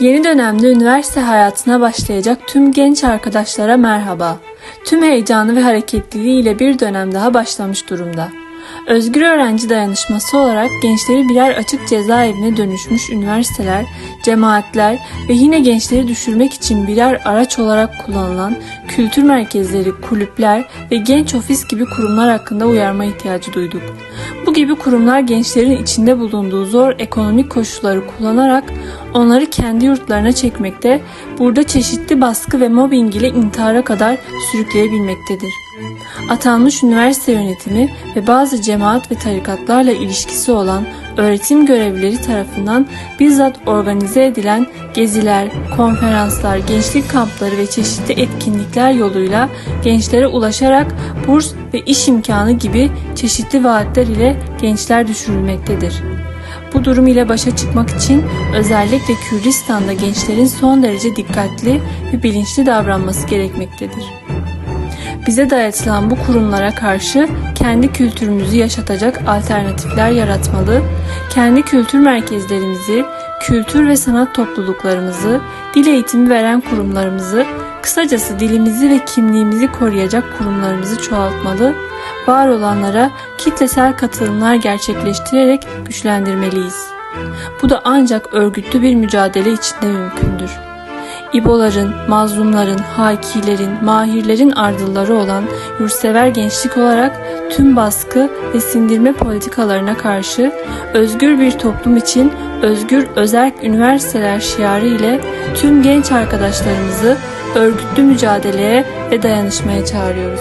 Yeni dönemde üniversite hayatına başlayacak tüm genç arkadaşlara merhaba. Tüm heyecanı ve hareketliliği ile bir dönem daha başlamış durumda. Özgür Öğrenci Dayanışması olarak gençleri birer açık cezaevine dönüşmüş üniversiteler, cemaatler ve yine gençleri düşürmek için birer araç olarak kullanılan kültür merkezleri, kulüpler ve genç ofis gibi kurumlar hakkında uyarma ihtiyacı duyduk. Bu gibi kurumlar gençlerin içinde bulunduğu zor ekonomik koşulları kullanarak onları kendi yurtlarına çekmekte, burada çeşitli baskı ve mobbing ile intihara kadar sürükleyebilmektedir. Atanmış üniversite yönetimi ve bazı cemaat ve tarikatlarla ilişkisi olan öğretim görevlileri tarafından bizzat organize edilen geziler, konferanslar, gençlik kampları ve çeşitli etkinlikler yoluyla gençlere ulaşarak burs ve iş imkanı gibi çeşitli vaatler ile gençler düşürülmektedir. Bu durum ile başa çıkmak için özellikle Kürdistan'da gençlerin son derece dikkatli ve bilinçli davranması gerekmektedir. Bize dayatılan bu kurumlara karşı kendi kültürümüzü yaşatacak alternatifler yaratmalı, kendi kültür merkezlerimizi, kültür ve sanat topluluklarımızı, dil eğitimi veren kurumlarımızı, kısacası dilimizi ve kimliğimizi koruyacak kurumlarımızı çoğaltmalı, var olanlara kitlesel katılımlar gerçekleştirerek güçlendirmeliyiz. Bu da ancak örgütlü bir mücadele içinde mümkündür. İboların, mazlumların, hakilerin, mahirlerin ardılları olan yurtsever gençlik olarak tüm baskı ve sindirme politikalarına karşı özgür bir toplum için özgür özerk üniversiteler şiarı ile tüm genç arkadaşlarımızı örgütlü mücadeleye ve dayanışmaya çağırıyoruz.